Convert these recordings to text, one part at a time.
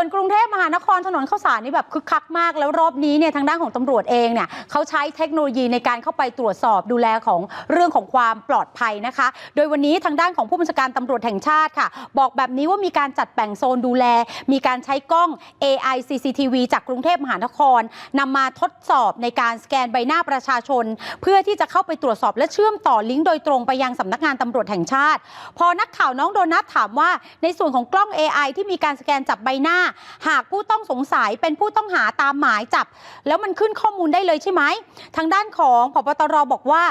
วนกรุงเทพมหานครถนนข้าวสารนี่แบบคึกคักมากแล้วรอบนี้เนี่ยทางด้านของตำรวจเองเนี่ยเขาใช้เทคโนโลยีในการเข้าไปตรวจสอบดูแลของเรื่องของความปลอดภัยนะคะ โดยวันนี้ทางด้านของผู้บัญชาการตำรวจแห่งชาติค่ะ บอกแบบนี้ว่ามีการจัดแบ่งโซนดูแล มีการใช้กล้อง AI CCTV จากกรุงเทพมหานครนำมาทดสอบในการสแกนใบหน้าประชาชน เพื่อที่จะเข้าไปตรวจสอบและเชื่อมต่อลิงก์โดยตรงไปยังสำนักงานตำรวจแห่งชาติ พอนักข่าวน้องโดนัทถามว่าในส่วนของกล้อง AI ที่มีการสแกนจับใบหน้าหากผู้ต้องสงสัยเป็นผู้ต้องหาตามหมายจับ แล้วมันขึ้นข้อมูลได้เลยใช่ไหม ทางด้านของพบตรบอกว่า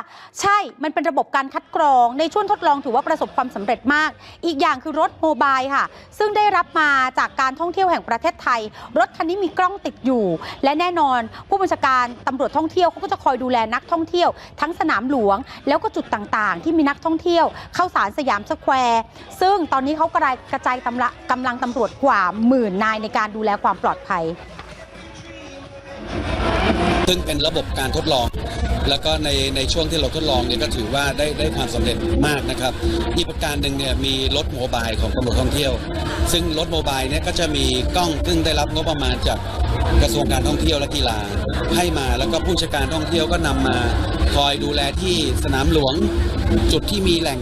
ใช่มันเป็นระบบการคัดกรองในช่วงทดลองถือว่าประสบความสำเร็จมาก อีกอย่างคือรถโมบายค่ะ ซึ่งได้รับมาจากการท่องเที่ยวแห่งประเทศไทย รถคันนี้มีกล้องติดอยู่ และแน่นอน ผู้บัญชาการตำรวจท่องเที่ยวเขาก็จะคอยดูแลนักท่องเที่ยว ทั้งสนามหลวง แล้วก็จุดต่างๆ ที่มีนักท่องเที่ยว เข้าสารสยามสแควร์ซึ่งตอนนี้เขากระจายกำละกำลังตำรวจกว่าหมื่นนายในการดูแลความปลอดภัย ซึ่งเป็นระบบการทดลอง แล้วก็ในในช่วงที่เราทดลองเนี่ยก็ถือว่าได้ได้ความสำเร็จมากนะครับอีกประการหนึ่งเนี่ยมีรถโมบายของตำรวจท่องเที่ยว ซึ่งรถโมบายเนี่ยก็จะมีกล้องซึ่งได้รับงบประมาณจากกระทรวงการท่องเที่ยวและกีฬาให้มาแล้วก็ผู้จัดการท่องเที่ยวก็นำมา คอยดูแลที่สนามหลวงจุดที่มีแหล่ง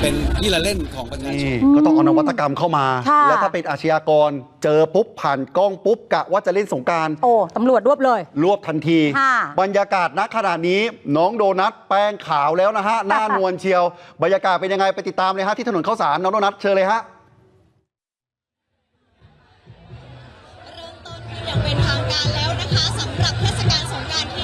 เป็นที่ละเล่นของประชาชนี่นก็ต้องเอานวัตกรรมเข้ามา ค่ะ แล้วถ้าเป็นอาชญากรเจอปุ๊บผ่านกล้องปุ๊บกะว่าจะเล่นสงกราร โอ้ ตำรวจรวบเลย รวบทันที ค่ะบรรยากาศณขณะนี้น้องโดนัทแป้งขาวแล้วนะฮะ หน้านวลเชียว บรรยากาศเป็นยังไงไปติดตามเลยฮะที่ถนนข้าวสารน้องโดนัทเชิญเลยฮะ เริ่มต้นอย่างเป็นทางการแล้วนะคะสำหรับเทศกาลสงกรานต์ที่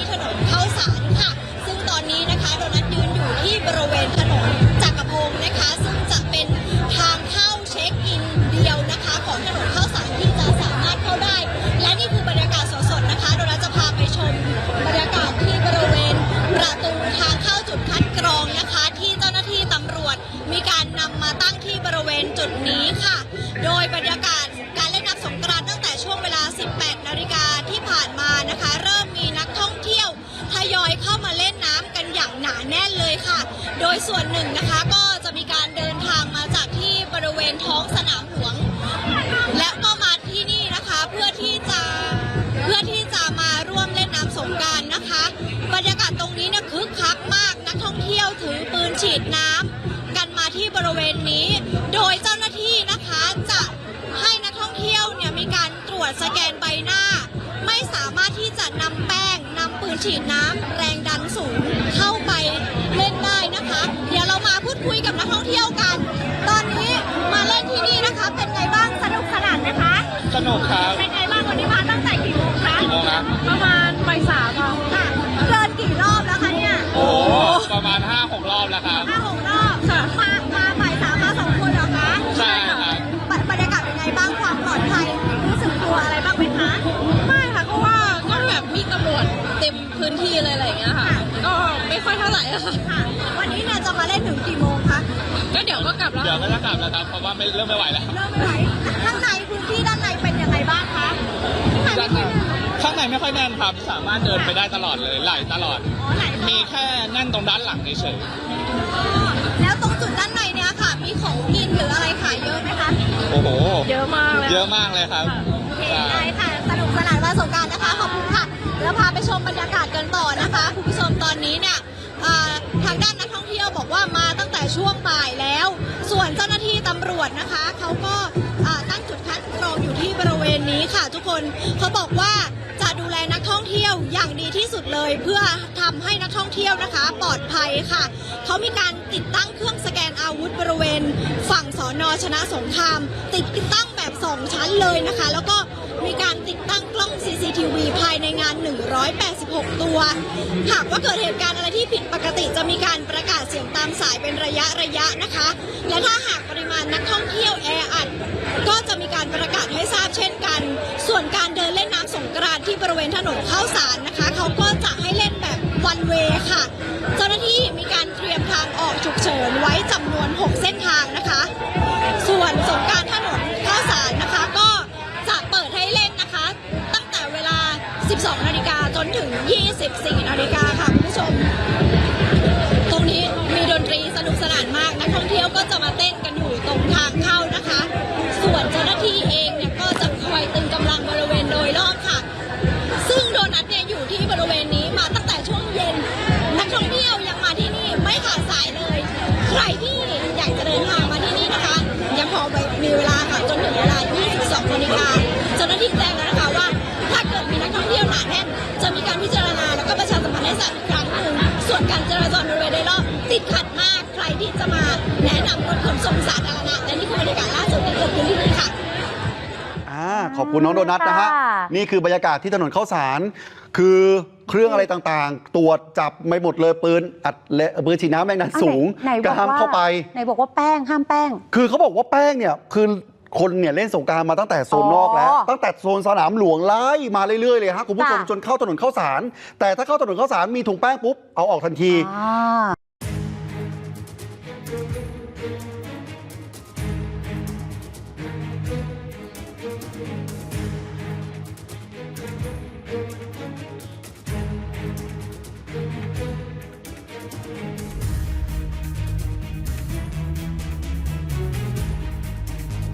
ณจุดนี้ค่ะ โดยบรรยากาศการเล่นน้ำสงกรานต์ตั้งแต่ช่วงเวลา 18 นาฬิกาที่ผ่านมานะคะ เริ่มมีนักท่องเที่ยวทยอยเข้ามาเล่นน้ำกันอย่างหนาแน่นเลยค่ะ โดยส่วนหนึ่งนะคะก็จะมีการเดินทางมาจากที่บริเวณท้องสนามหลวง ฉีดน้ำแรงดันสูงเข้าไปเล่นได้นะคะ เดี๋ยวเรามาพูดคุยกับนักท่องเที่ยวกัน ตอนนี้มาเล่นที่นี่นะคะ เป็นไงบ้างสนุกสนานไหมคะสนุกครับเป็นไงบ้างวันนี้มาตั้งแต่กี่โมงคะกี่โมงนะประมาณบ่ายสามค่ะเดินกี่รอบแล้วคะเนี่ยโอ้โหประมาณ5 6รอบแล้วครับ เต็มพื้นที่เลยอะไรอย่างเงี้ยค่ะ ก็ไม่ค่อยเท่าไหร่อะค่ะค่ะ วันนี้เนี่ยจะมาเล่นถึงกี่โมงคะ ก็เดี๋ยวก็กลับแล้ว เดี๋ยวก็จะกลับแล้วครับ เพราะว่าไม่เริ่มไม่ไหวแล้ว เริ่มไม่ไหวข้างในพื้นที่ด้านในเป็นยังไงบ้างคะข้างในด้านไม่ในค่อยแน่นข้างในไม่ค่อยแน่นครับ สามารถเดินไปได้ตลอดเลยไหลตลอด อ๋อไหนมีแค่แน่นตรงด้านหลังเฉยแล้วตรงจุดด้านในเนี่ยค่ะ มีของกินหรืออะไรขายเยอะไหมคะ ๆโอ้โห เยอะมากเลย เยอะมากเลยครับโอเคใะพาไปชมบรรยากาศกันต่อนะคะคุณผู้ชมตอนนี้เนี่ยทางด้านนักท่องเที่ยวบอกว่ามาตั้งแต่ช่วงบ่ายแล้ว ส่วนเจ้าหน้าที่ตำรวจนะคะเขาก็ตั้งจุดคัดกรองอยู่ที่บริเวณนี้ค่ะ ทุกคนเขาบอกว่าจะดูแลนักท่องเที่ยวอย่างดีที่สุดเลย เพื่อทำให้นักท่องเที่ยวนะคะ ปลอดภัยค่ะ เขามีการติดตั้งเครื่องสแกนอาวุธบริเวณ ฝั่งสอนอชนะสงคราม ติดตั้งแบบสองชั้นเลยนะคะ แล้วก็มีการติดตั้งกล้อง 186 ตัว หากว่าเกิดเหตุการณ์อะไรที่ผิดปกติจะมีการประกาศเสียงตามสายเป็นระยะระยะนะคะ และถ้าหากปริมาณนักท่องเที่ยวแออัดก็จะมีการประกาศให้ทราบเช่นกัน ส่วนการเดินเล่นน้ำสงกรานที่บริเวณถนนเข้าสารนะคะ เขาก็จะให้เล่นแบบวันเวค่ะ เจ้าหน้าที่มีการเตรียมทางออกฉุกเฉินไว้จำนวน 6 เส้นทาง นถึง 24 นาฬิกาค่ะคุณผู้ชม ตรงนี้มีดนตรีสนุกสนานมากนักท่องเที่ยวก็จะมาเต้นกันอยู่ตรงทางเข้านะคะ ส่วนเจ้าหน้าที่เองเนี่ยก็จะคอยตึงกำลังบริเวณโดยรอบค่ะ ซึ่งโดนัทเนี่ยอยู่ที่บริเวณนี้มาตั้งแต่ช่วงเย็น นักท่องเที่ยวยังมาที่นี่ไม่ขาดสายเลย ใครที่อยากจะเดินทางมาที่นี่นะคะ ยังพอมีเวลาค่ะจนถึงเวลา 22นาฬิกาเจ้าหน้าที่แจ้ อนการจราจรบริเวณโดยรอบติดขัดมากใครที่จะมาแนะนำรถขนส่งสาธารณะและนี่คือบรรยากาศล่าสุดที่เกิดขึ้นที่นี่ค่ะอ่าขอบคุณน้องโดนัทนะฮะ นี่คือบรรยากาศที่ถนนข้าวสาร คือเครื่องอะไรต่างๆ ตรวจจับไม่หมดเลยปืนอัดและปืนฉีดน้ำแรงดันสูงห้ามเข้าไป ไหนบอกว่าแป้งห้ามแป้ง คือเขาบอกว่าแป้งเนี่ยคือ คนเนี่ยเล่นสงกรารมาตั้งแต่โซนนอกแล้วอ๋อตั้งแต่โซนสนามหลวงไล่มาเรื่อยๆเลยฮะคุณผู้ชมจ้ะจนเข้าถนนข้าวสาร แต่ถ้าเข้าถนนข้าวสารมีถุงแป้งปุ๊บเอาออกทันทีอ่า